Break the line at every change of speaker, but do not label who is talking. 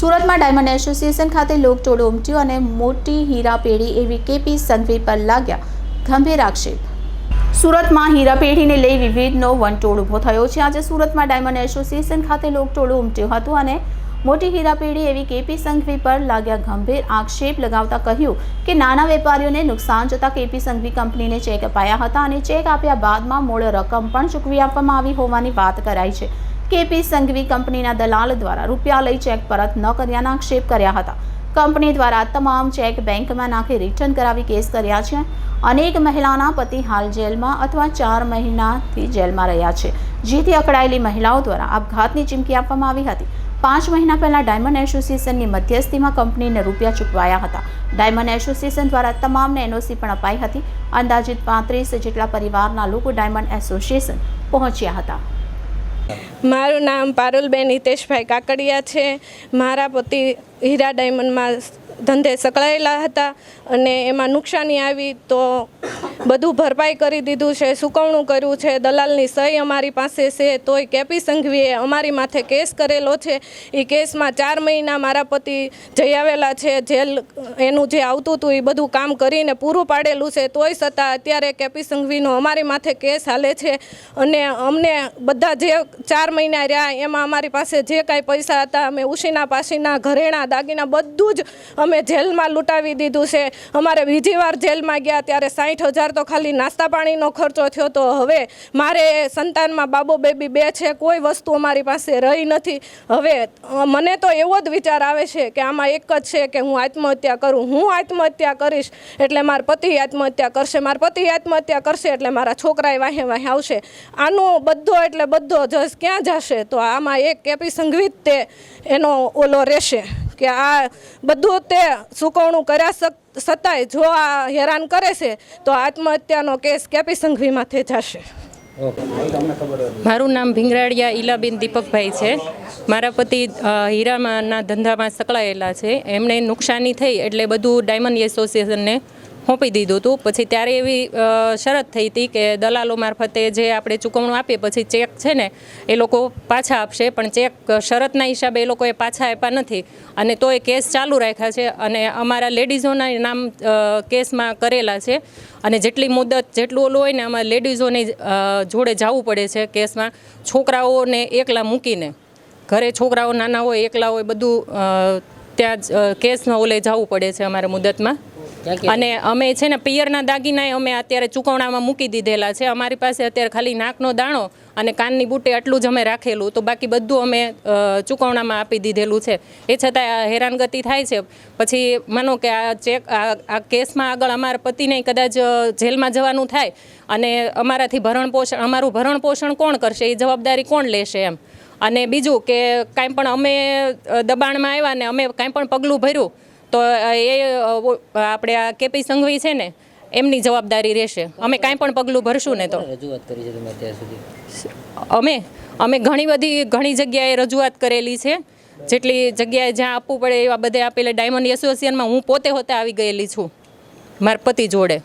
સુરતમાં diamond association ખાતે લોકટોળું ઉમટ્યું અને મોટી હીરા પેઢી એવી કેપી સંઘવી પર લાગ્યા ગંભીર આક્ષેપ. સુરતમાં હીરા પેઢીને લઈ વિવિધનો વંટોળ ઊભો થયો છે. આજે સુરતમાં ડાયમંડ એસોસિએશન ખાતે લોકટોળું ઉમટ્યું હતું અને મોટી હીરા પેઢી એવી કેપી સંઘવી પર લાગ્યા ગંભીર આક્ષેપ લગાવતા કહ્યું કે નાના વેપારીઓને નુકસાન જતાં કેપી સંઘવી કંપનીને ચેક અપાયા હતા અને ચેક આપ્યા બાદમાં મૂળ રકમ પણ ચૂકવી આપવામાં આવી હોવાની વાત કરાઈ છે. કેપી સંઘવી કંપનીના દલાલ દ્વારા રૂપિયા લઈ ચેક પરત ન કર્યાના આક્ષેપ કર્યા હતા. કંપની દ્વારા તમામ ચેક બેંકમાં નાખી રિટર્ન કરાવી કેસ કર્યા છે. અનેક મહિલાના પતિ હાલ જેલમાં અથવા ચાર મહિનાથી જેલમાં રહ્યા છે. જેથી અકળાયેલી મહિલાઓ દ્વારા આપઘાતની ચીમકી આપવામાં આવી હતી. પાંચ મહિના પહેલાં ડાયમંડ એસોસિએશનની મધ્યસ્થીમાં કંપનીને રૂપિયા ચૂકવાયા હતા. ડાયમંડ એસોસિએશન દ્વારા તમામને એનઓસી પણ અપાઈ હતી. અંદાજિત પાંત્રીસ જેટલા પરિવારના લોકો ડાયમંડ એસોસિએશન પહોંચ્યા હતા.
મારું નામ પારુલબેન હિતેશભાઈ કાકડિયા છે. મારા પતિ હીરા ડાયમંડમાં ધંધે સંકળાયેલા હતા અને એમાં નુકસાની આવી તો બધું ભરપાઈ કરી દીધું છે, સુકવણું કર્યું છે, દલાલની સહી અમારી પાસે છે, તોય કેપી સંઘવીએ અમારી માથે કેસ કરેલો છે. એ કેસમાં ચાર મહિના મારા પતિ જઈ આવેલા છે, જેલ એનું જે આવતું હતું એ બધું કામ કરીને પૂરું પાડેલું છે, તોય છતાં અત્યારે કેપી સંઘવીનો અમારી માથે કેસ હાલે છે. અને અમને બધા જે ચાર મહિના રહ્યા, એમાં અમારી પાસે જે કાંઈ પૈસા હતા, અમે ઉશીના પાસીના ઘરેણા, દાગીના બધું જ અમે જેલમાં લૂંટાવી દીધું છે. અમારે બીજી વાર જેલમાં ગયા ત્યારે સાઠ હજાર તો ખાલી નાસ્તા પાણીનો ખર્ચો થયો તો હવે મારે સંતાનમાં બાબો બેબી બે છે, કોઈ વસ્તુ અમારી પાસે રહી નથી. હવે મને તો એવો જ વિચાર આવે છે કે આમાં એક જ છે કે હું આત્મહત્યા કરું. હું આત્મહત્યા કરીશ એટલે મારા પતિ આત્મહત્યા કરશે, મારા પતિ આત્મહત્યા કરશે એટલે મારા છોકરાએ વાહે વાહે આવશે. આનો બધો એટલે બધો જસ ક્યાં જશે? તો આમાં એક કેપી સંઘવિત તે એનો ઓલો રહેશે. કે આ બધું તે સુકવણું કર્યા છતાંય જો આ હેરાન કરે છે, તો આત્મહત્યાનો કેસ કેપી સંઘવી માથે જશે
મારું નામ ભીંગરાડિયા ઈલાબેન દીપકભાઈ છે. મારા પતિ હીરામાંના ધંધામાં સંકળાયેલા છે. એમણે નુકસાની થઈ એટલે બધું ડાયમંડ એસોસિએશનને સોંપી દીધું હતું. પછી ત્યારે એવી શરત થઈ હતી કે દલાલો મારફતે જે આપણે ચૂકવણું આપીએ, પછી ચેક છે ને, એ લોકો પાછા આપશે. પણ ચેક શરતના હિસાબે એ લોકોએ પાછા આપ્યા નથી. અને તો એ કેસ ચાલુ રાખ્યા છે. અને અમારા લેડીઝોના નામ કેસમાં કરેલા છે. અને જેટલી મુદત, જેટલું ઓલું હોય ને, અમારે લેડીઝોની જોડે જવું પડે છે કેસમાં. છોકરાઓને એકલા મૂકીને. ઘરે છોકરાઓ નાના હોય, એકલા હોય, બધું ત્યાં જ કેસમાં ઓલે જવું પડે છે અમારે મુદતમાં. અને અમે છે ને પિયરના દાગીના અમે અત્યારે ચૂકવણામાં મૂકી દીધેલા છે. અમારી પાસે અત્યારે ખાલી નાકનો દાણો અને કાનની બુટ્ટી આટલું જ અમે રાખેલું. તો બાકી બધું અમે ચૂકવણામાં આપી દીધેલું છે. એ છતાં હેરાનગતિ થાય છે. પછી માનો કે આ ચેક, આ કેસમાં આગળ અમારા પતિને કદાચ જેલમાં જવાનું થાય અને અમારાથી ભરણ પોષણ, અમારું ભરણ પોષણ કોણ કરશે? એ જવાબદારી કોણ લેશે એમ? અને બીજું કે કાંઈ પણ અમે દબાણમાં આવ્યા ને અમે કાંઈ પણ પગલું ભર્યું તો એ આપણે આ કેપી સંઘવી છે ને એમની જવાબદારી રહેશે. અમે કાંઈ પણ પગલું ભરશું ને તો.
રજૂઆત કરી છે તમે અત્યાર સુધી?
અમે અમે ઘણી બધી ઘણી જગ્યાએ રજૂઆત કરેલી છે. જેટલી જગ્યાએ જ્યાં આપવું પડે એવા બધે આપેલા ડાયમંડ એસોસિએશનમાં હું પોતે હોતે આવી ગયેલી છું મારા પતિ જોડે.